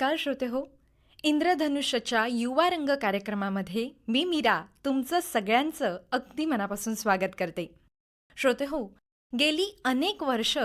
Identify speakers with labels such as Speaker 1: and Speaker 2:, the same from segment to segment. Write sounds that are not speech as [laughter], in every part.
Speaker 1: नमस्कार श्रोते हो. इंद्रधनुष्यच्या युवा रंग कार्यक्रमामध्ये मी मीरा तुमचं सगळ्यांचं अगदी मनापासून स्वागत करते. श्रोते हो गेली अनेक वर्ष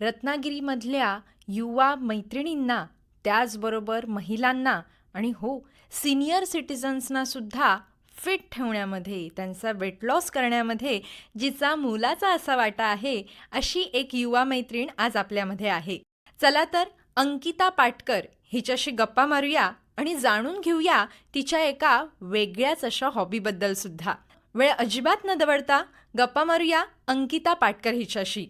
Speaker 1: रत्नागिरीमधल्या युवा मैत्रिणींना त्याचबरोबर महिलांना आणि हो सिनियर सिटिझन्सना सुद्धा फिट ठेवण्यामध्ये त्यांचा वेट लॉस करण्यामध्ये जिचा मोलाचा असा वाटा आहे अशी एक युवा मैत्रीण आज आपल्यामध्ये आहे. चला तर अंकिता पाटकर हिच्याशी गप्पा मारूया आणि जाणून घेऊया तिच्या एका वेगळ्याच अशा हॉबीबद्दल सुद्धा. वेळ अजिबात न दवडता गप्पा मारूया अंकिता पाटकर हिच्याशी.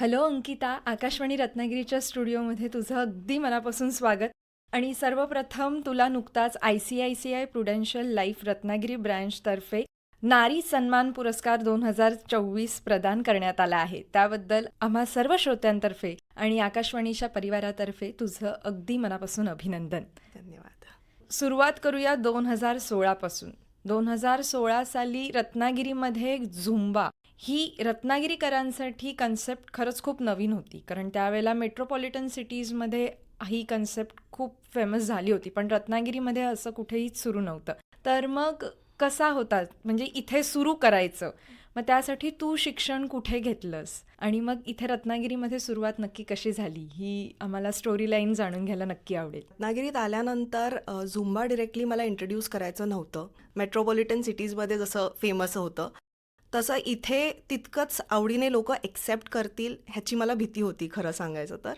Speaker 1: हॅलो अंकिता आकाशवाणी रत्नागिरीच्या स्टुडिओमध्ये तुझं अगदी मनापासून स्वागत. आणि सर्वप्रथम तुला नुकताच I C I C I Prudential Life Ratnagiri ब्रँचतर्फे नारी सन्मान पुरस्कार दोन हजार चोवीस प्रदान करण्यात आला आहे. त्याबद्दल आम्हा सर्व श्रोत्यांतर्फे आणि आकाशवाणीच्या परिवारातर्फे तुझं अगदी मनापासून अभिनंदन.
Speaker 2: धन्यवाद.
Speaker 1: सुरुवात करूया दोन हजार सोळापासून दोन हजार सोळा साली रत्नागिरीमध्ये झुंबा ही रत्नागिरीकरांसाठी कन्सेप्ट खरंच खूप नवीन होती. कारण त्यावेळेला मेट्रोपॉलिटन सिटीजमध्ये ही कन्सेप्ट खूप फेमस झाली होती. पण रत्नागिरीमध्ये असं कुठेही सुरू नव्हतं. तर मग कसा होता? म्हणजे इथे सुरू करायचं. मग त्यासाठी तू शिक्षण कुठे घेतलंस? आणि मग इथे रत्नागिरीमध्ये सुरुवात नक्की कशी झाली? ही आम्हाला स्टोरी लाईन जाणून घ्यायला नक्की आवडेल.
Speaker 2: रत्नागिरीत आल्यानंतर झुंबा डिरेक्टली मला इंट्रोड्यूस करायचं नव्हतं. मेट्रोपॉलिटन सिटीजमध्ये जसं फेमस होतं तसं इथे तितकंच आवडीने लोक एक्सेप्ट करतील ह्याची मला भीती होती खरं सांगायचं तर.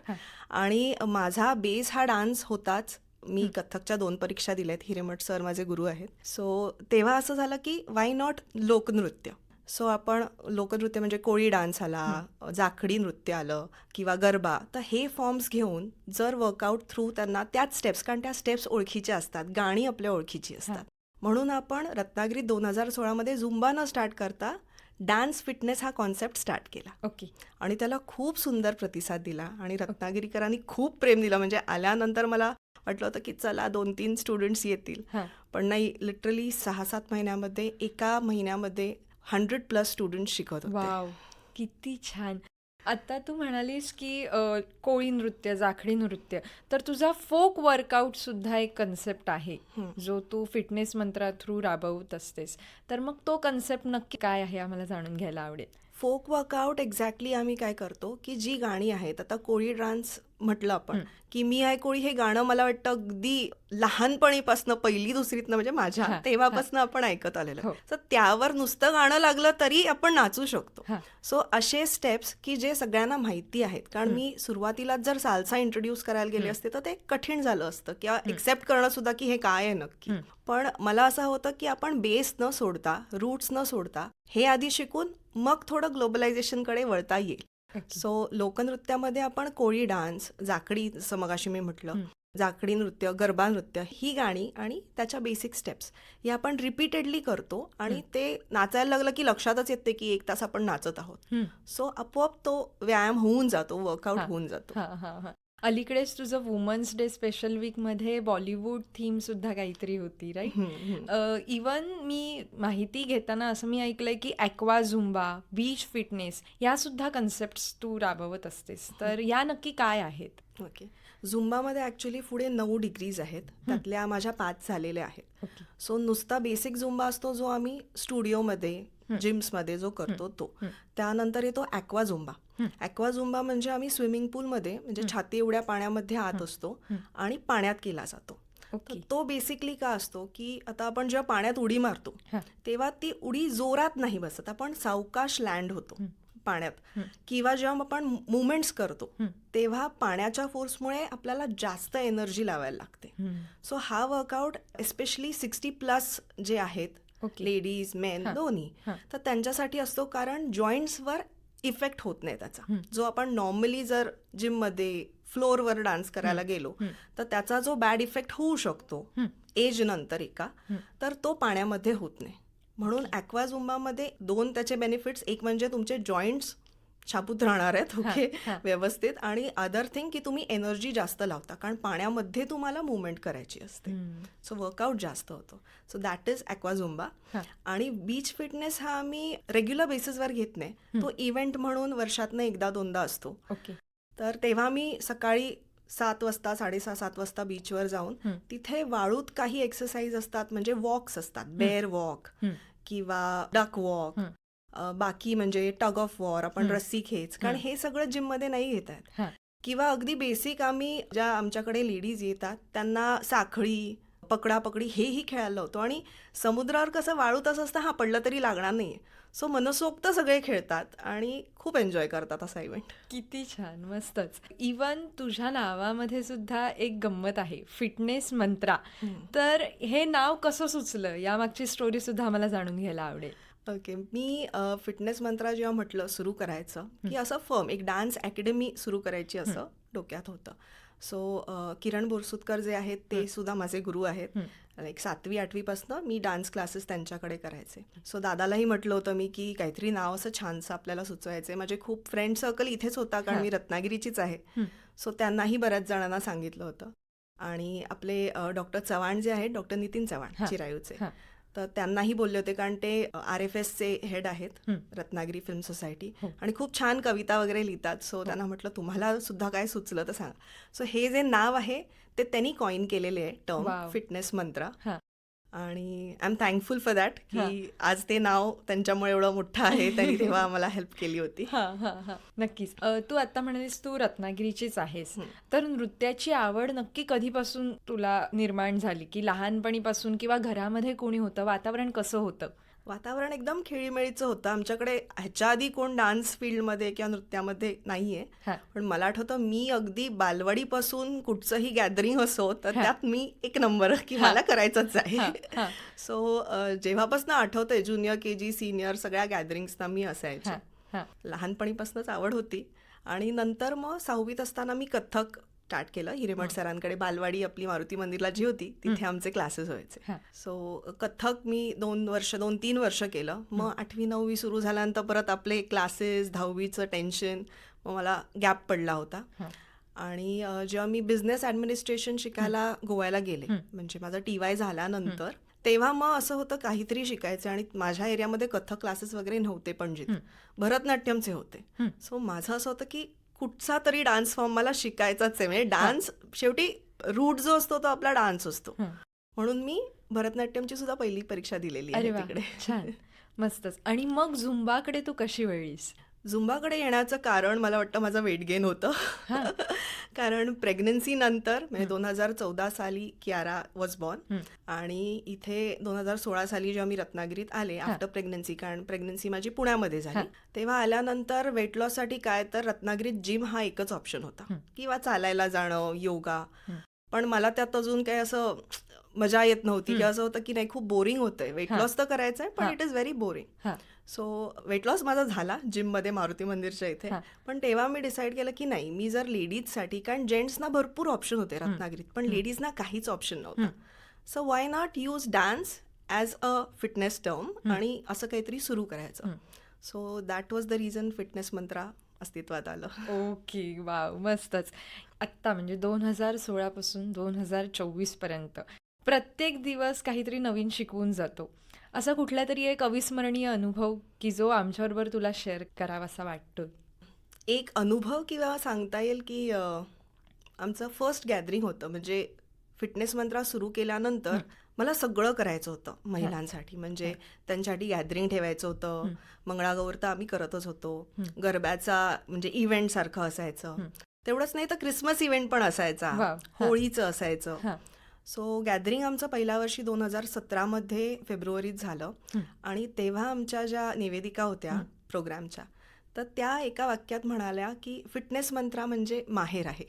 Speaker 2: आणि माझा बेस हा डान्स होताच. मी कथकच्या दोन परीक्षा दिल्यात हिरेमठ सर माझे गुरु आहेत. सो तेव्हा असं झालं की वाय नॉट लोकनृत्य? सो आपण लोकनृत्य म्हणजे कोळी डान्स आला जाखडी नृत्य आलं किंवा गरबा तर हे फॉर्म्स घेऊन जर वर्कआउट थ्रू त्यांना त्याच स्टेप्स कारण त्या स्टेप्स ओळखीच्या असतात गाणी आपल्या ओळखीची असतात. म्हणून आपण रत्नागिरीत दोन हजार सोळामध्ये झुंबा न स्टार्ट करता डान्स फिटनेस हा कॉन्सेप्ट स्टार्ट केला.
Speaker 1: ओके.
Speaker 2: आणि त्याला खूप सुंदर प्रतिसाद दिला आणि रत्नागिरीकरांनी खूप प्रेम दिलं. म्हणजे आल्यानंतर मला वाटलं होतं की चला दोन तीन स्टुडंट्स येतील. पण नाही लिटरली सहा सात महिन्यामध्ये एका महिन्यामध्ये हंड्रेड प्लस स्टुडंट्स शिकत होते.
Speaker 1: वाव किती छान. आता तू म्हणालीस की कोळी नृत्य जाखडी नृत्य तर तुझा फोक वर्कआउट सुद्धा एक कन्सेप्ट आहे. जो तू फिटनेस मंत्रा थ्रू राबवत असतेस. तर मग तो कन्सेप्ट नक्की काय आहे? आम्हाला जाणून घ्यायला आवडेल.
Speaker 2: फोक वर्कआउट एक्झॅक्टली आम्ही काय करतो की जी गाणी आहेत आता कोळी डान्स म्हटलं आपण की मी आहे कोळी हे गाणं मला वाटतं अगदी लहानपणीपासून पहिली दुसरीतनं म्हणजे माझ्या
Speaker 1: हा,
Speaker 2: तेव्हापासून आपण ऐकत आलेलं.
Speaker 1: हो.
Speaker 2: तर त्यावर नुसतं गाणं लागलं तरी आपण नाचू शकतो.
Speaker 1: हा.
Speaker 2: सो असे स्टेप्स की जे सगळ्यांना माहिती आहेत. कारण मी सुरुवातीलाच जर सालसा इंट्रोड्यूस करायला गेले असते तर ते कठीण झालं असतं किंवा एक्सेप्ट करणं सुद्धा की हे काय आहे नक्की. पण मला असं होतं की आपण बेस न सोडता रूट्स न सोडता हे आधी शिकून मग थोडं ग्लोबलायझेशनकडे वळता येईल. सो लोकनृत्यामध्ये आपण कोळी डान्स जाकडी जसं मगाशी मी म्हटलं. जाकडी नृत्य गरबा नृत्य ही गाणी आणि त्याच्या बेसिक स्टेप्स हे आपण रिपीटेडली करतो आणि ते नाचायला लागलं की लक्षातच येते की एक तास आपण नाचत आहोत. सो आपोआप तो व्यायाम होऊन जातो वर्कआउट. होऊन जातो.
Speaker 1: अलीकडेच तुझं वुमन्स डे स्पेशल वीकमध्ये बॉलिवूड थीम सुद्धा काहीतरी होती राईट. इवन मी माहिती घेताना असं मी ऐकलंय की ॲक्वा झुंबा बीच फिटनेस या सुद्धा कन्सेप्ट तू राबवत असतेस. तर या नक्की काय आहेत?
Speaker 2: ओके झुंबामध्ये ॲक्च्युली पुढे नऊ डिग्रीज आहेत. त्यातल्या माझ्या पाच झालेल्या आहेत. सो नुसता बेसिक झुंबा असतो जो आम्ही स्टुडिओमध्ये जिम्समध्ये जो करतो तो. त्यानंतर येतो ॲक्वा झुंबा ॲक्वा झुंबा म्हणजे आम्ही स्विमिंग पूलमध्ये म्हणजे छाती एवढ्या पाण्यामध्ये आत असतो आणि पाण्यात केला जातो.
Speaker 1: ओके.
Speaker 2: तो बेसिकली का असतो की आता आपण जेव्हा पाण्यात उडी मारतो. तेव्हा ती उडी जोरात नाही बसत. आपण सावकाश लँड होतो पाण्यात. किंवा जेव्हा आपण मुवमेंट्स करतो तेव्हा पाण्याच्या फोर्समुळे आपल्याला जास्त एनर्जी लावायला लागते. सो हा वर्कआउट एस्पेशली सिक्स्टी प्लस जे आहेत. लेडीज मेन दोन्ही तर त्यांच्यासाठी असतो कारण जॉईंट्सवर इफेक्ट होत नाही त्याचा. जो आपण नॉर्मली जर जिममध्ये फ्लोअरवर डान्स करायला गेलो तर त्याचा जो बॅड इफेक्ट होऊ शकतो एज नंतर एका तर तो पाण्यामध्ये होत नाही. म्हणून ॲक्वा झुंबामध्ये दोन त्याचे बेनिफिट्स एक म्हणजे तुमचे जॉईंट्स छापूत राहणार आहेत ओके. व्यवस्थित. आणि अदर थिंग की तुम्ही एनर्जी जास्त लावता कारण पाण्यामध्ये तुम्हाला मुवमेंट करायची असते. सो वर्कआउट जास्त होतो. So that is aqua Zumba. आणि बीच फिटनेस हा आम्ही रेग्युलर बेसिसवर घेत नाही. तो इव्हेंट म्हणून वर्षातनं एकदा दोनदा असतो.
Speaker 1: ओके
Speaker 2: तर तेव्हा मी सकाळी सात वाजता साडेसहा सात वाजता बीचवर जाऊन. तिथे वाळूत काही एक्सरसाइज असतात म्हणजे वॉक्स असतात. Bear walk. किंवा डक वॉक. बाकी म्हणजे टग ऑफ वॉर आपण. रस्सी खेच कारण
Speaker 1: हं.
Speaker 2: सगळं जिममध्ये नाही घेत आहेत. किंवा अगदी बेसिक आम्ही ज्या आमच्याकडे लेडीज येतात त्यांना साखळी पकडापकडी हेही खेळायला लावतो. आणि समुद्रावर कसं वाळूत असं असतं हा पडलं तरी लागणार नाही सो मनसोक्त सगळे खेळतात आणि खूप एन्जॉय करतात असा इव्हेंट
Speaker 1: किती छान मस्तच. इवन तुझ्या नावामध्ये सुद्धा एक गंमत आहे फिटनेस मंत्रा. तर हे नाव कसं सुचलं? यामागची स्टोरी सुद्धा आम्हाला जाणून घ्यायला आवडेल.
Speaker 2: ओके मी फिटनेस मंत्रा जेव्हा म्हटलं सुरू करायचं की असं फर्म एक डान्स अकॅडमी सुरू करायची असं डोक्यात होतं. सो किरण बोरसुतकर जे आहेत ते सुद्धा माझे गुरु आहेत. एक सातवी आठवीपासनं मी डान्स क्लासेस त्यांच्याकडे करायचे. सो दादालाही म्हटलं होतं मी की काहीतरी नाव असं छानसं आपल्याला सुचवायचं माझे खूप फ्रेंड सर्कल इथेच होता कारण मी रत्नागिरीचीच आहे. सो त्यांनाही बऱ्याच जणांना सांगितलं होतं. आणि आपले डॉक्टर चव्हाण जे आहेत डॉक्टर नितीन चव्हाण. चिरायूचे. तर त्यांनाही बोलले होते कारण ते आर एफ एसचे हेड आहेत
Speaker 1: हं.
Speaker 2: रत्नागिरी फिल्म सोसायटी
Speaker 1: हो.
Speaker 2: आणि खूप छान कविता वगैरे लिहितात सो त्यांना म्हटलं तुम्हाला सुद्धा काय सुचलं तर सांगा सो हे जे नाव आहे ते त्यांनी कॉइन केलेले आहे टर्म. फिटनेस मंत्र
Speaker 1: हां.
Speaker 2: आणि I am thankful for that. की आज ते नाव त्यांच्यामुळे एवढं मोठं आहे त्यांनी [laughs] तेव्हा आम्हाला हेल्प केली होती.
Speaker 1: हा हा हा. नक्कीच. तू आता म्हणालीस तू रत्नागिरीचीच आहेस. तर नृत्याची आवड नक्की कधीपासून तुला निर्माण झाली? की लहानपणीपासून किंवा घरामध्ये कोणी होतं? वातावरण कसं होतं?
Speaker 2: वातावरण एकदम खेळीमेळीचं होतं आमच्याकडे ह्याच्या आधी कोण डान्स फील्डमध्ये किंवा नृत्यामध्ये नाहीये. पण मला आठवतं मी अगदी बालवाडीपासून कुठचंही गॅदरिंग असो तर. त्यात मी एक नंबर की. मला करायचंच आहे. सो जेव्हापासून आठवतंय ज्युनियर के जी सिनियर सगळ्या गॅदरिंग्सना मी असायचे. लहानपणीपासूनच आवड होती आणि नंतर मग सहावीत असताना मी कथ्थक स्टार्ट केलं. हिरेमठ सरांकडे बालवाडी आपली मारुती मंदिरला जी होती तिथे आमचे क्लासेस व्हायचे. सो कथ्थक मी दोन वर्ष दोन तीन वर्ष केलं. मग आठवी नववी सुरू झाल्यानंतर परत आपले क्लासेस दहावीचं टेन्शन मग मला गॅप पडला होता. आणि जेव्हा मी बिझनेस ॲडमिनिस्ट्रेशन शिकायला गोव्याला गेले. म्हणजे माझा टी वाय झाल्यानंतर तेव्हा मग असं होतं काहीतरी शिकायचं आणि माझ्या एरियामध्ये कथक क्लासेस वगैरे नव्हते पणजीत. भरतनाट्यमचे होते. सो माझं असं होतं की कुठचा तरी डान्स फॉर्म मला शिकायचाच आहे. म्हणजे डान्स शेवटी रूट जो असतो तो आपला डान्स असतो. म्हणून मी भरतनाट्यमची सुद्धा पहिली परीक्षा दिलेली आहे तिकडे.
Speaker 1: छान. मस्तच. आणि मग झुंबाकडे तू कशी वळलीस?
Speaker 2: झुंबाकडे येण्याचं कारण मला वाटतं माझं वेट गेन होतं. [laughs] कारण प्रेग्नन्सी नंतर म्हणजे दोन हजार चौदा साली कियारा वॉज बॉर्न. आणि इथे दोन हजार सोळा साली जेव्हा मी रत्नागिरीत आले. आफ्टर प्रेग्नन्सी कारण प्रेग्नन्सी माझी पुण्यामध्ये झाली. तेव्हा आल्यानंतर वेट लॉससाठी काय तर रत्नागिरीत जिम हा एकच ऑप्शन होता. किंवा चालायला जाणं योगा. पण मला त्यात अजून काही असं मजा येत नव्हती
Speaker 1: हं.
Speaker 2: की असं होतं की नाही खूप बोरिंग होतंय वेट. लॉस तर करायचंय पण. It is very boring. So weight loss माझा झाला जिममध्ये मारुती मंदिरच्या इथे. पण तेव्हा मी डिसाईड केलं की नाही मी जर लेडीजसाठी कारण जेंट्सना भरपूर ऑप्शन होते रत्नागिरीत पण लेडीजना काहीच ऑप्शन नव्हता. So why not use dance as a fitness term आणि असं काहीतरी सुरू करायचं. So that was the reason fitness Mantra अस्तित्वात आलं.
Speaker 1: ओके वाव मस्तच. आत्ता म्हणजे दोन हजार सोळापासून दोन हजार चोवीसपर्यंत प्रत्येक दिवस काहीतरी नवीन शिकवून जातो. असा कुठला तरी एक अविस्मरणीय अनुभव की जो आमच्याबरोबर तुला शेअर करावासा वाटतो
Speaker 2: एक अनुभव किंवा सांगता येईल की आमचं फर्स्ट गॅदरिंग होतं. म्हणजे फिटनेस मंत्रा सुरू केल्यानंतर मला सगळं करायचं होतं महिलांसाठी. म्हणजे त्यांच्यासाठी गॅदरिंग ठेवायचं होतं. मंगळागौर तर आम्ही करतच होतो. गरब्याचा म्हणजे इव्हेंट सारखं असायचं. तेवढंच नाही तर क्रिसमस इव्हेंट पण असायचा. होळीचं असायचं. सो गॅदरिंग आमचं पहिल्या वर्षी दोन हजार सतरामध्ये फेब्रुवारीत झालं. आणि तेव्हा आमच्या ज्या निवेदिका होत्या. प्रोग्रामच्या तर त्या एका वाक्यात म्हणाल्या की फिटनेस मंत्रा म्हणजे माहेर आहे.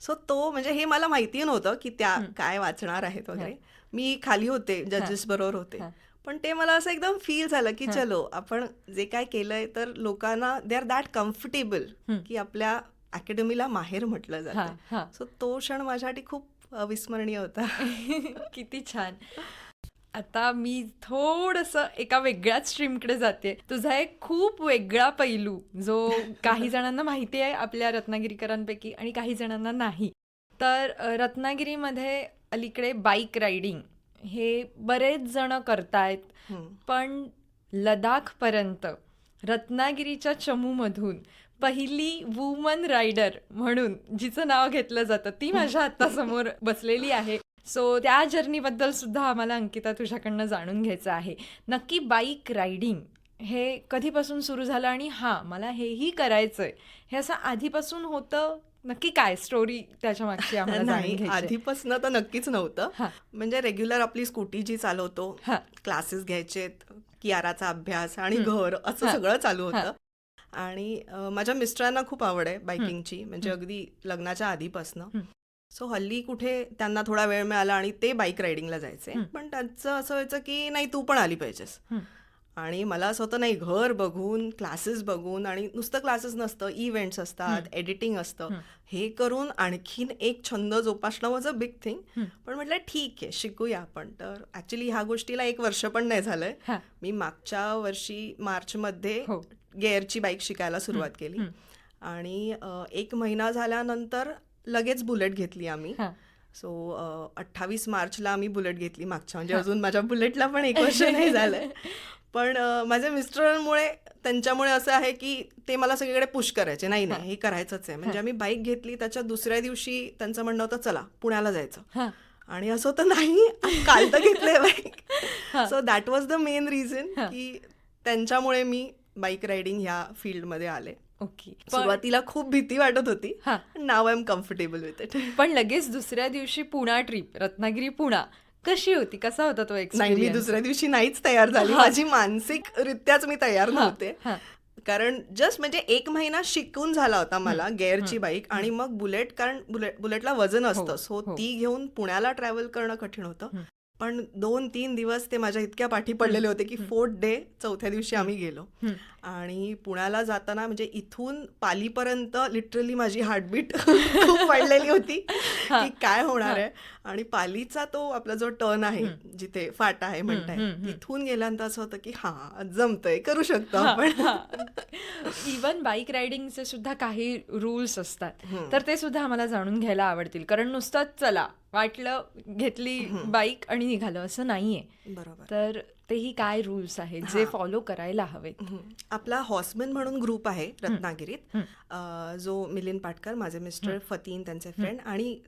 Speaker 2: सो तो म्हणजे हे मला माहिती नव्हतं की त्या. काय वाचणार आहेत वगैरे मी खाली होते जजेस बरोबर होते. पण ते मला असं एकदम फील झालं की. चलो आपण जे काय केलंय तर लोकांना दे आर दॅट कम्फर्टेबल. की आपल्या अकॅडमीला माहेर म्हटलं जातं सो तो क्षण माझ्यासाठी खूप अविस्मरणीय होता. [laughs]
Speaker 1: किती छान. आता मी थोडंसं एका वेगळ्याच स्ट्रीमकडे जाते. तुझा एक खूप वेगळा पैलू जो काही जणांना माहिती आहे आपल्या रत्नागिरीकरांपैकी आणि काही जणांना नाही. तर रत्नागिरीमध्ये अलीकडे बाईक रायडिंग हे बरेच जण करतायत. पण लडाखपर्यंत रत्नागिरीच्या चमूमधून पहिली वुमन रायडर म्हणून जिचं नाव घेतलं जातं ती माझ्या आत्तासमोर बसलेली आहे सो त्या जर्नीबद्दल सुद्धा आम्हाला अंकिता तुझ्याकडनं जाणून घ्यायचं आहे नक्की बाईक रायडिंग हे कधीपासून सुरू झालं आणि हां मला हेही करायचंय हे असं आधीपासून होतं नक्की काय स्टोरी त्याच्या मागची [laughs]
Speaker 2: नाही. आधीपासून तर नक्कीच नव्हतं. म्हणजे रेग्युलर आपली स्कूटी जी चालवतो. क्लासेस घ्यायचेत कियाराचा अभ्यास आणि. घर असं. सगळं चालू. होतं आणि माझ्या मिस्टरांना खूप आवड आहे बायकिंगची म्हणजे अगदी लग्नाच्या आधीपासनं. सो हल्ली कुठे त्यांना थोडा वेळ मिळाला आणि ते बाईक रायडिंगला जायचे. पण त्यांचं असं व्हायचं की नाही तू पण आली पाहिजेस. आणि मला असं होतं नाही घर बघून क्लासेस बघून आणि नुसतं क्लासेस नसतं इव्हेंट्स असतात. एडिटिंग असतं. हे करून आणखीन एक छंद जोपासणं वॉज अ बिग थिंग. पण म्हटलं ठीक आहे शिकूया आपण तर ॲक्च्युली ह्या गोष्टीला एक वर्ष पण नाही झालंय. मी मागच्या वर्षी मार्चमध्ये
Speaker 1: हो
Speaker 2: गेअरची बाईक शिकायला सुरुवात केली. आणि एक महिना झाल्यानंतर लगेच बुलेट घेतली आम्ही. सो अठ्ठावीस मार्चला आम्ही बुलेट घेतली मागच्या म्हणजे. अजून माझ्या बुलेटला पण एक वर्ष नाही झालंय पण माझ्या मिस्टरांमुळे त्यांच्यामुळे असं आहे की ते मला सगळीकडे पुश करायचे नाही नाही हे करायचंच आहे म्हणजे. आम्ही बाईक घेतली त्याच्या दुसऱ्या दिवशी त्यांचं म्हणणं होतं चला पुण्याला जायचं. आणि असं होतं नाही काल तर घेतलंय bike. So that was the main reason. की त्यांच्यामुळे मी बाईक रायडिंग ह्या फील्डमध्ये आले.
Speaker 1: ओके.
Speaker 2: सुरुवातीला खूप भीती वाटत होती.
Speaker 1: हा.
Speaker 2: नाव I am comfortable with it
Speaker 1: पण लगेच दुसऱ्या दिवशी पुणा ट्रिप रत्नागिरी पुणा. कशी होती? कसा होता तो
Speaker 2: नाही मी दुसऱ्या दिवशी नाहीच तयार झाली. माझी मानसिकरित्याच मी तयार नव्हते. कारण जस्ट म्हणजे एक महिना शिकून झाला होता मला गेअरची. बाईक आणि मग बुलेट कारण बुलेट बुलेटला वजन असतं.
Speaker 1: हो,
Speaker 2: सो
Speaker 1: हो.
Speaker 2: ती घेऊन पुण्याला ट्रॅव्हल करणं कठीण होतं. पण दोन तीन दिवस ते माझ्या इतक्या पाठी पडलेले होते की. फोर्थ डे चौथ्या दिवशी आम्ही गेलो. आणि पुण्याला जाताना म्हणजे इथून पालीपर्यंत लिटरली माझी हार्टबीट [laughs] खूप [laughs] वाढलेली होती. की काय होणार. आहे आणि पालीचा तो आपला जो टर्न आहे. जिथे फाटा आहे म्हणताय. तिथून गेल्यानंतर असं होतं की हा जमतंय करू शकतो आपण
Speaker 1: इवन बाईक रायडिंगचे सुद्धा काही रूल्स असतात. तर ते सुद्धा आम्हाला जाणून घ्यायला आवडतील कारण नुसतंच चला वाटलं घेतली. बाईक आणि निघालं असं नाहीये
Speaker 2: बरोबर
Speaker 1: तर तेही काय रूल्स आहेत? जे. फॉलो करायला हवेत.
Speaker 2: आपला हॉर्समॅन म्हणून ग्रुप आहे रत्नागिरीत. जो मिलिंद पाटकर माझे मिस्टर फतीन त्यांचे फ्रेंड आणि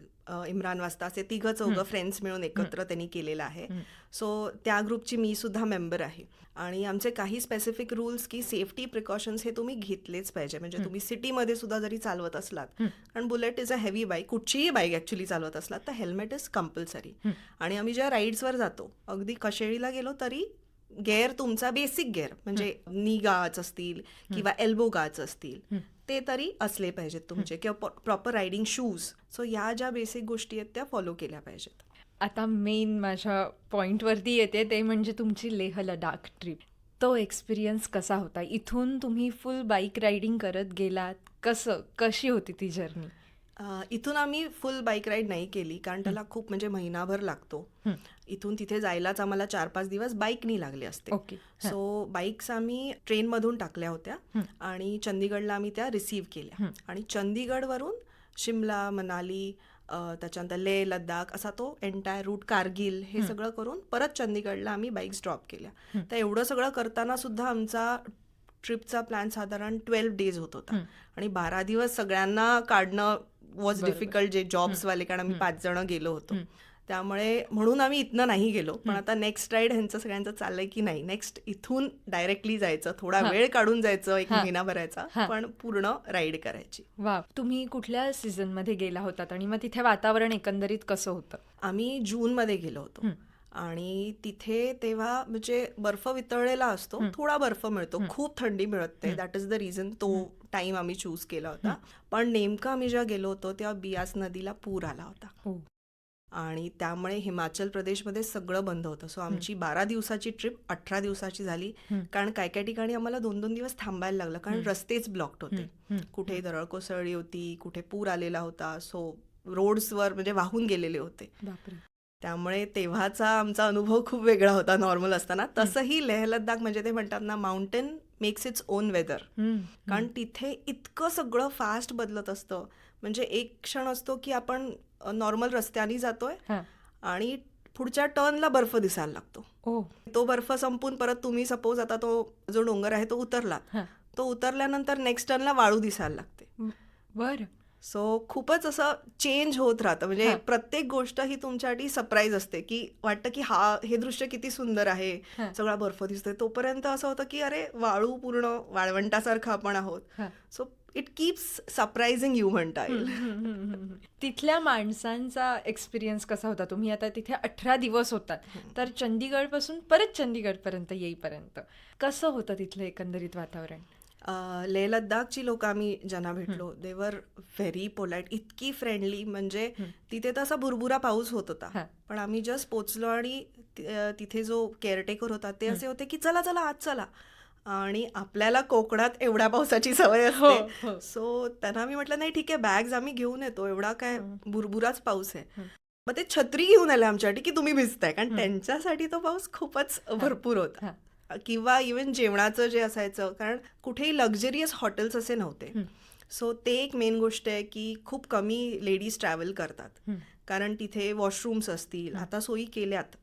Speaker 2: इम्रान वास्ता असे तिघं चौघं. फ्रेंड्स मिळून एकत्र त्यांनी केलेलं आहे. सो त्या ग्रुपची मी सुद्धा मेंबर आहे आणि आमचे काही स्पेसिफिक रूल्स की सेफ्टी प्रिकॉशन्स हे तुम्ही घेतलेच पाहिजे म्हणजे तुम्ही सिटीमध्ये सुद्धा जरी चालवत असलात. कारण bullet is a heavy bike कुठचीही बाईक ॲक्च्युली चालवत असलात तर हेल्मेट इज कंपल्सरी. आणि आम्ही ज्या राईड्सवर जातो अगदी कशेळीला गेलो तरी गेअर तुमचा बेसिक गेअर म्हणजे नी गाच असतील किंवा एल्बो गाच असतील. ते तरी असले पाहिजेत तुमचे किंवा प्रॉपर रायडिंग शूज सो या ज्या बेसिक गोष्टी आहेत त्या फॉलो केल्या पाहिजेत.
Speaker 1: आता मेन माझ्या पॉईंटवरती येते ते म्हणजे तुमची लेह लडाख ट्रिप तो एक्सपिरियन्स कसा होता? इथून तुम्ही फुल बाईक रायडिंग करत गेलात. कसं? कशी होती ती जर्नी
Speaker 2: इथून आम्ही फुल बाईक राईड नाही केली कारण त्याला खूप म्हणजे महिनाभर लागतो. इथून तिथे जायलाच आम्हाला चार पाच दिवस बाईकनी लागले असते सो बाईक्स आम्ही ट्रेनमधून टाकल्या होत्या. आणि चंदीगडला आम्ही त्या रिसीव्ह केल्या. आणि चंदीगडवरून शिमला मनाली त्याच्यानंतर लेह लद्दाख असा तो एंटायर रूट कारगिल हे. सगळं करून परत चंदीगडला आम्ही बाईक्स ड्रॉप केल्या. तर एवढं सगळं करताना सुद्धा आमचा ट्रिपचा प्लॅन साधारण ट्वेल्व डेज होत होता. आणि बारा दिवस सगळ्यांना काढणं वॉज. डिफिकल्ट जे जॉब्सवाले कारण आम्ही. पाच जण गेलो होतो. त्यामुळे म्हणून आम्ही इथनं नाही गेलो पण. आता नेक्स्ट राईड ह्यांचं सगळ्यांचं चाललंय की नाही नेक्स्ट इथून डायरेक्टली जायचं थोडा. वेळ काढून जायचं एक. महिनाभराचा
Speaker 1: हा.
Speaker 2: पण पूर्ण राईड करायची
Speaker 1: वा तुम्ही कुठल्या सीझनमध्ये गेला होतात आणि मग तिथे वातावरण एकंदरीत कसं होतं
Speaker 2: आम्ही जूनमध्ये गेलो होतो. आणि तिथे तेव्हा म्हणजे बर्फ वितळलेला असतो. थोडा बर्फ मिळतो. खूप थंडी मिळत नाही. दॅट इज द रिझन तो टाइम आम्ही चूज केला होता. पण नेमकं आम्ही जेव्हा गेलो होतो तेव्हा बियास नदीला पूर आला होता.
Speaker 1: हो.
Speaker 2: आणि त्यामुळे हिमाचल प्रदेशमध्ये सगळं बंद होतं. सो आमची बारा दिवसाची ट्रिप अठरा दिवसाची झाली. कारण काय काय ठिकाणी आम्हाला दोन दोन दिवस थांबायला लागलं. कारण. रस्तेच ब्लॉक्ड होते. कुठे दरड कोसळली होती कुठे पूर आलेला होता. सो रोड्सवर म्हणजे वाहून गेलेले होते. त्यामुळे तेव्हाचा आमचा अनुभव खूप वेगळा होता. नॉर्मल असताना. तसंही लेह लद्दाख म्हणजे ते म्हणतात ना mountain makes its own weather कारण तिथे इतकं सगळं फास्ट बदलत असतं. म्हणजे एक क्षण असतो की आपण नॉर्मल रस्त्याने जातोय. आणि पुढच्या टर्नला बर्फ दिसायला लागतो. तो बर्फ संपून परत तुम्ही सपोज आता तो जो डोंगर आहे तो उतरला. तो उतरल्यानंतर नेक्स्ट टर्नला वाळू दिसायला लागते.
Speaker 1: बर.
Speaker 2: सो खूपच असं चेंज होत राहतं. म्हणजे. प्रत्येक गोष्ट ही तुमच्यासाठी सरप्राईज असते की वाटतं की हा हे दृश्य किती सुंदर आहे. सगळा बर्फ दिसतोय. तोपर्यंत असं होतं की अरे वाळू पूर्ण वाळवंटासारखं आपण आहोत. So it keeps surprising you म्हणता येईल.
Speaker 1: तिथल्या माणसांचा एक्सपिरियन्स कसा होता? तुम्ही आता तिथे अठरा दिवस होतात. तर चंदीगडपासून परत चंदीगड पर्यंत येईपर्यंत कसं होतं तिथलं एकंदरीत वातावरण?
Speaker 2: लेह लद्दाखची लोक आम्ही ज्यांना भेटलो देवर व्हेरी पोलाइट इतकी फ्रेंडली म्हणजे तिथे तर असा भुरभुरा पाऊस होत
Speaker 1: हा.
Speaker 2: होता पण आम्ही जस्ट पोचलो आणि तिथे जो केअरटेकर होता ते असे होते की चला चला आज चला. आणि आपल्याला कोकणात एवढ्या पावसाची सवय
Speaker 1: हो,
Speaker 2: असते.
Speaker 1: हो.
Speaker 2: सो त्यांना मी म्हटलं नाही ठीक आहे बॅग्स आम्ही घेऊन येतो. एवढा काय भुरभुराच पाऊस आहे. मग ते छत्री घेऊन आले आमच्यासाठी की तुम्ही भिजताय. कारण त्यांच्यासाठी तो पाऊस खूपच भरपूर होता. किंवा इवन जेवणाचं जे असायचं कारण कुठेही लक्झरियस हॉटेल्स असे नव्हते. सो ते एक मेन गोष्ट आहे की खूप कमी लेडीज ट्रॅव्हल करतात. कारण तिथे वॉशरूम्स असतील. आता सोयी केल्यात.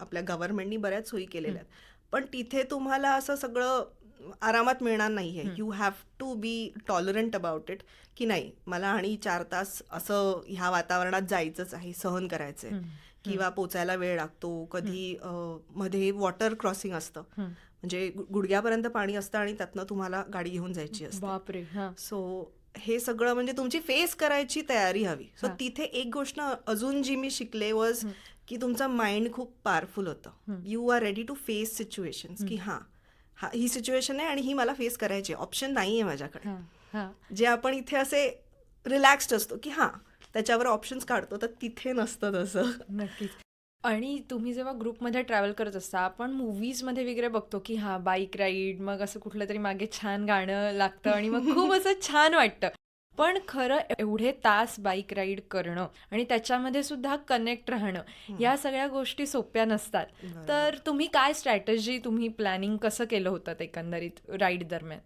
Speaker 2: आपल्या गव्हर्नमेंटनी बऱ्याच सोयी केलेल्या आहेत. पण तिथे तुम्हाला असं सगळं आरामात मिळणार नाहीये. You have to be tolerant about it की नाही मला आणि चार तास असं ह्या वातावरणात जायचंच आहे सहन करायचंय. किंवा पोचायला वेळ लागतो कधी मध्ये वॉटर क्रॉसिंग असतं. म्हणजे गुडघ्यापर्यंत पाणी असतं आणि त्यातनं तुम्हाला गाडी घेऊन जायची असते.
Speaker 1: बापरे
Speaker 2: सो हे सगळं म्हणजे तुमची फेस करायची तयारी हवी. सो. तिथे एक गोष्ट अजून जी मी शिकले वॉज की तुमचं माइंड खूप पॉवरफुल होतं. You are ready to face situation की हां हा ही सिच्युएशन आहे आणि ही मला फेस करायची ऑप्शन नाही आहे माझ्याकडे. जे आपण इथे असे रिलॅक्स्ड असतो की हां त्याच्यावर ऑप्शन्स काढतो तर तिथे नसतं तसं.
Speaker 1: नक्कीच. आणि तुम्ही जेव्हा ग्रुपमध्ये ट्रॅव्हल करत असता आपण मूवीजमध्ये वगैरे बघतो की हा बाईक राईड मग असं कुठलं तरी मागे छान गाणं लागतं आणि मग खूप असं [laughs] छान वाटतं. पण खरं एवढे तास बाईक राईड करणं आणि त्याच्यामध्ये सुद्धा कनेक्ट राहणं या सगळ्या गोष्टी सोप्या नसतात. तर तुम्ही काय स्ट्रॅटजी तुम्ही प्लॅनिंग कसं केलं होतं एकंदरीत राईड दरम्यान?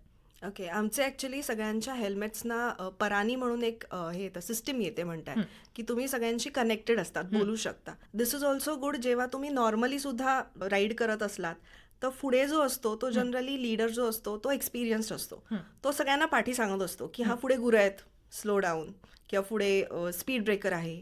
Speaker 2: ओके आमचे ॲक्च्युली सगळ्यांच्या हेल्मेट्सना परानी म्हणून एक अ, हे येतं सिस्टीम येते म्हणताय की तुम्ही सगळ्यांशी कनेक्टेड असतात बोलू शकता. दिस इज ऑल्सो गुड जेव्हा तुम्ही नॉर्मली सुद्धा राईड करत असलात तर पुढे जो असतो तो जनरली लीडर जो असतो तो एक्सपिरियन्स्ड असतो. तो सगळ्यांना पाठी सांगत असतो की हा पुढे गुरं आहेत स्लो डाऊन किंवा पुढे स्पीड ब्रेकर आहे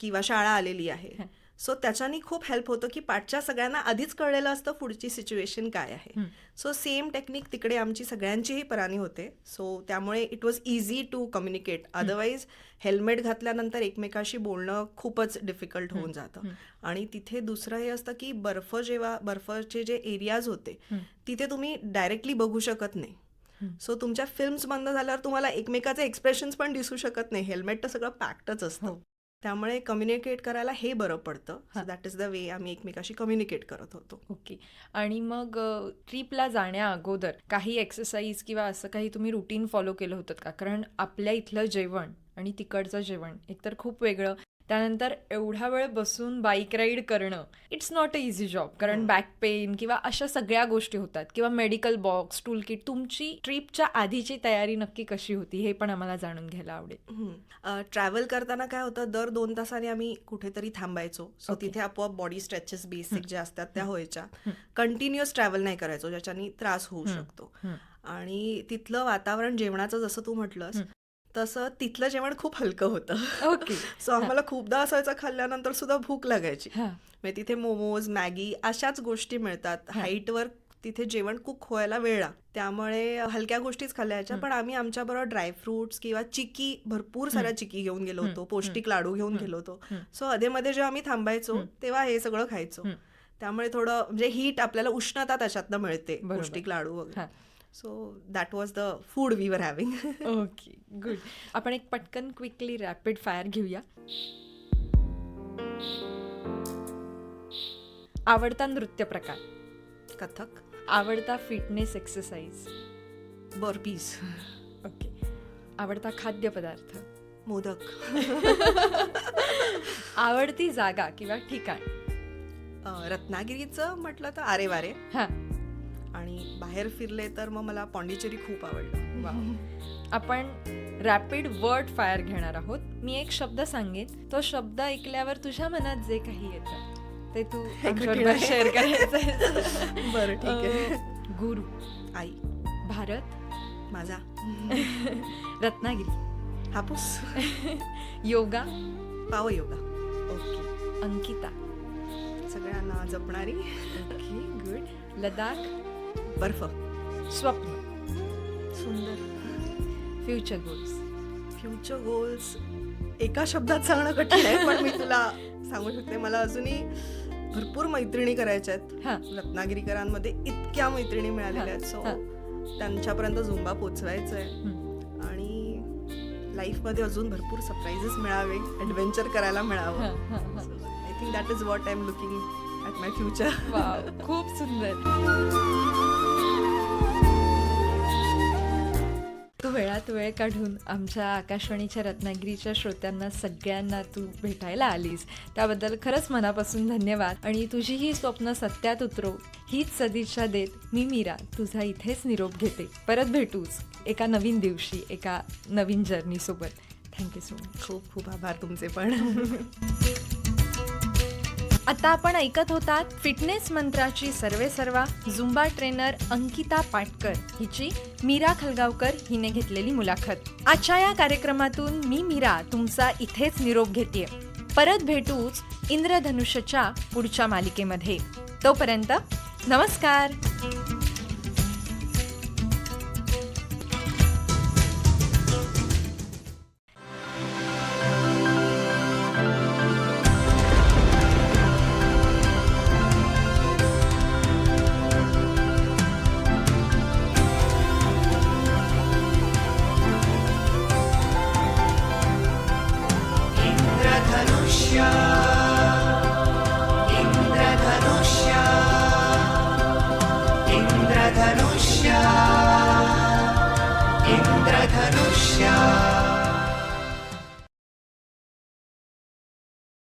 Speaker 2: किंवा शाळा आलेली आहे. सो त्याच्यानी खूप हेल्प होतं की पाठच्या सगळ्यांना आधीच कळलेलं असतं पुढची सिच्युएशन काय आहे. सो सेम टेक्निक तिकडे आमची सगळ्यांचीही परानी होते. सो त्यामुळे it was easy to communicate otherwise helmet घातल्यानंतर एकमेकाशी बोलणं खूपच डिफिकल्ट होऊन जातं. आणि तिथे दुसरं हे असतं की बर्फ जेव्हा बर्फाचे जे एरियाज होते तिथे तुम्ही डायरेक्टली बघू शकत नाही. सो तुमच्या फिल्म्स बंद झाल्यावर तुम्हाला एकमेकाचे एक्सप्रेशन्स पण दिसू शकत नाही. हेल्मेट तर सगळं पॅक्टच असतं. त्यामुळे कम्युनिकेट करायला हे बरं पडतं. दॅट इज द वे आम्ही एकमेकाशी कम्युनिकेट करत होतो.
Speaker 1: ओके. आणि मग ट्रिपला जाण्या अगोदर काही एक्सरसाइज किंवा असं काही तुम्ही रुटीन फॉलो केलं होतं का? कारण आपल्या इथलं जेवण आणि तिकडचं जेवण एकतर खूप वेगळं त्यानंतर एवढा वेळ बसून बाईक राईड करणं it's not a easy job कारण बॅक पेन किंवा अशा सगळ्या गोष्टी होतात. किंवा मेडिकल बॉक्स टूल किट तुमची ट्रिपच्या आधीची तयारी नक्की कशी होती हे पण आम्हाला जाणून घ्यायला आवडेल.
Speaker 2: ट्रॅव्हल करताना काय होतं दर दोन तासाने आम्ही कुठेतरी थांबायचो. सो तिथे आपोआप बॉडी स्ट्रेचेस बेसिक ज्या असतात त्या व्हायच्या. कंटिन्युअस ट्रॅव्हल नाही करायचो ज्याच्यानी त्रास होऊ शकतो. आणि तिथलं वातावरण जेवणाचं जसं तू म्हटलंस तसं तिथलं जेवण खूप हलकं होतं.
Speaker 1: ओके. [laughs]
Speaker 2: सो आम्हाला खूपदा असायचं खाल्ल्यानंतर सुद्धा भूक लागायची. म्हणजे तिथे मोमोज मॅगी अशाच गोष्टी मिळतात. हाईटवर तिथे जेवण कुक व्हायला वेळ लागतो त्यामुळे हलक्या गोष्टीच खाल्ल्याच्या पण आम्ही आमच्याबरोबर ड्रायफ्रुट्स किंवा चिकी भरपूर साऱ्या चिकी घेऊन गेलो होतो. पौष्टिक लाडू घेऊन गेलो होतो. सो अधेमध्ये जेव्हा आम्ही थांबायचो तेव्हा हे सगळं खायचो. त्यामुळे थोडं म्हणजे हीट आपल्याला उष्णता त्याच्यातनं मिळते.
Speaker 1: बरोबर.
Speaker 2: पौष्टिक लाडू वगैरे. So that was the food we were having
Speaker 1: okay good आपण एक पटकन क्विकली रॅपिड फायर घेऊया. आवडता नृत्य प्रकार?
Speaker 2: कथक.
Speaker 1: आवडता फिटनेस एक्सरसाइज
Speaker 2: बर्पीज
Speaker 1: ओके आवडता खाद्यपदार्थ
Speaker 2: मोदक. [laughs]
Speaker 1: आवडती जागा किंवा ठिकाण?
Speaker 2: रत्नागिरीचं म्हटलं तर आरे वारे
Speaker 1: हां.
Speaker 2: आणि बाहेर फिरले तर मग मला पॉंडिचेरी खूप आवडलं.
Speaker 1: वा [laughs] आपण रॅपिड वर्ड फायर घेणार आहोत. मी एक शब्द सांगेन. तो शब्द ऐकल्यावर तुझ्या मनात जे काही येतं ते तू. [laughs] शेअर [laughs] करायचं
Speaker 2: बरं ठीक आहे.
Speaker 1: गुरु.
Speaker 2: आई.
Speaker 1: भारत.
Speaker 2: माझा.
Speaker 1: रत्नागिरी.
Speaker 2: हापूस.
Speaker 1: योगा.
Speaker 2: पाव योगा
Speaker 1: ओके. अंकिता.
Speaker 2: सगळ्यांना जपणारी.
Speaker 1: ओके गुड लडाख
Speaker 2: बर्फ.
Speaker 1: स्वप्न.
Speaker 2: सुंदर.
Speaker 1: फ्युचर गोल्स
Speaker 2: फ्युचर गोल्स एका शब्दात सांगणं कठीण आहे पण मी तुला सांगू शकते. मला अजूनही भरपूर मैत्रिणी करायच्या आहेत. रत्नागिरीकरांमध्ये इतक्या मैत्रिणी मिळालेल्या आहेत. सो
Speaker 1: हां.
Speaker 2: त्यांच्यापर्यंत झुंबा पोचवायचं आहे. आणि लाईफमध्ये अजून भरपूर सरप्राईजेस मिळावे ॲडव्हेंचर करायला मिळावं. I think that is what I am looking at my future
Speaker 1: खूप सुंदर. वेळ काढून आमच्या आकाशवाणीच्या रत्नागिरीच्या श्रोत्यांना सगळ्यांना तू भेटायला आलीस. त्याबद्दल खरंच मनापासून धन्यवाद. आणि तुझी ही स्वप्न सत्यात उतरो हीच सदिच्छा देत मी मीरा तुझा इथेच निरोप घेते. परत भेटूच. एका नवीन दिवशी एका नवीन जर्नीसोबत थँक्यू सो मच
Speaker 2: खूप खूप आभार तुमचे पण. [laughs]
Speaker 1: आता आपण ऐकत होतात फिटनेस मंत्राची सर्वे सर्वा झुंबा ट्रेनर अंकिता पाटकर हिची मीरा खलगावकर हिने घेतलेली मुलाखत. आजच्या या कार्यक्रमातून मी मीरा तुमचा इथेच निरोप घेते परत भेटूच इंद्रधनुष्यच्या पुढच्या मालिकेमध्ये. तोपर्यंत नमस्कार.